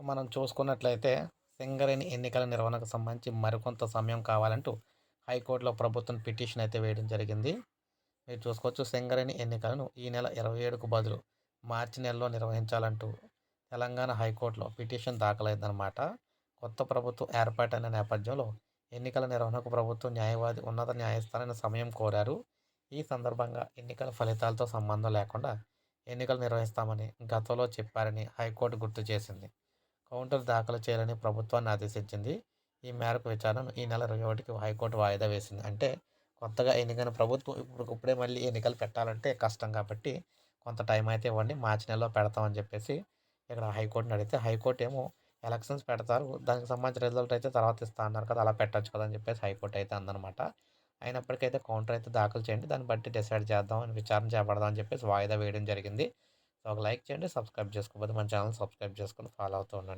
మనం చూసుకున్నట్లయితే సింగరేణి ఎన్నికల నిర్వహణకు సంబంధించి మరికొంత సమయం కావాలంటూ హైకోర్టులో ప్రభుత్వం పిటిషన్ అయితే వేయడం జరిగింది. మీరు చూసుకోవచ్చు సింగరేణి ఎన్నికలను ఈ నెల ఇరవై ఏడుకు బదులు మార్చి నెలలో నిర్వహించాలంటూ తెలంగాణ హైకోర్టులో పిటిషన్ దాఖలైందనమాట కొత్త ప్రభుత్వం ఏర్పాటైన నేపథ్యంలో ఎన్నికల నిర్వహణకు ప్రభుత్వం న్యాయవాది ఉన్నత న్యాయస్థానాన్ని సమయం కోరారు. ఈ సందర్భంగా ఎన్నికల ఫలితాలతో సంబంధం లేకుండా ఎన్నికలు నిర్వహిస్తామని గతంలో చెప్పారని హైకోర్టు గుర్తు చేసింది. కౌంటర్ దాఖలు చేయాలని ప్రభుత్వాన్ని ఆదేశించింది. ఈ మేరకు విచారణ ఈ నెల ఇరవై ఒకటికి హైకోర్టు వాయిదా వేసింది. అంటే కొత్తగా ఎన్నికైన ప్రభుత్వం ఇప్పుడు ఇప్పుడే మళ్ళీ ఎన్నికలు పెట్టాలంటే కష్టం కాబట్టి కొంత టైం అయితే ఇవ్వండి. మార్చి నెలలో పెడతామని చెప్పేసి ఇక్కడ హైకోర్టుని అడిగితే హైకోర్టు ఏమో ఎలక్షన్స్ పెడతారు. దానికి సంబంధించిన రిజల్ట్ అయితే తర్వాత ఇస్తా అన్నారు కదా అలా పెట్టచ్చు కదా అని చెప్పేసి హైకోర్టు అయితే అందనమాట అయినప్పటికైతే కౌంటర్ అయితే దాఖలు చేయండి. దాన్ని బట్టి డిసైడ్ చేద్దాం అని విచారణ చేపడదాం అని చెప్పేసి వాయిదా వేయడం జరిగింది. సో ఒక లైక్ చేయండి సబ్స్క్రైబ్ చేసుకోకపోతే మన ఛానల్ సబ్స్క్రైబ్ చేసుకొని ఫాలో అవుతూ ఉండండి.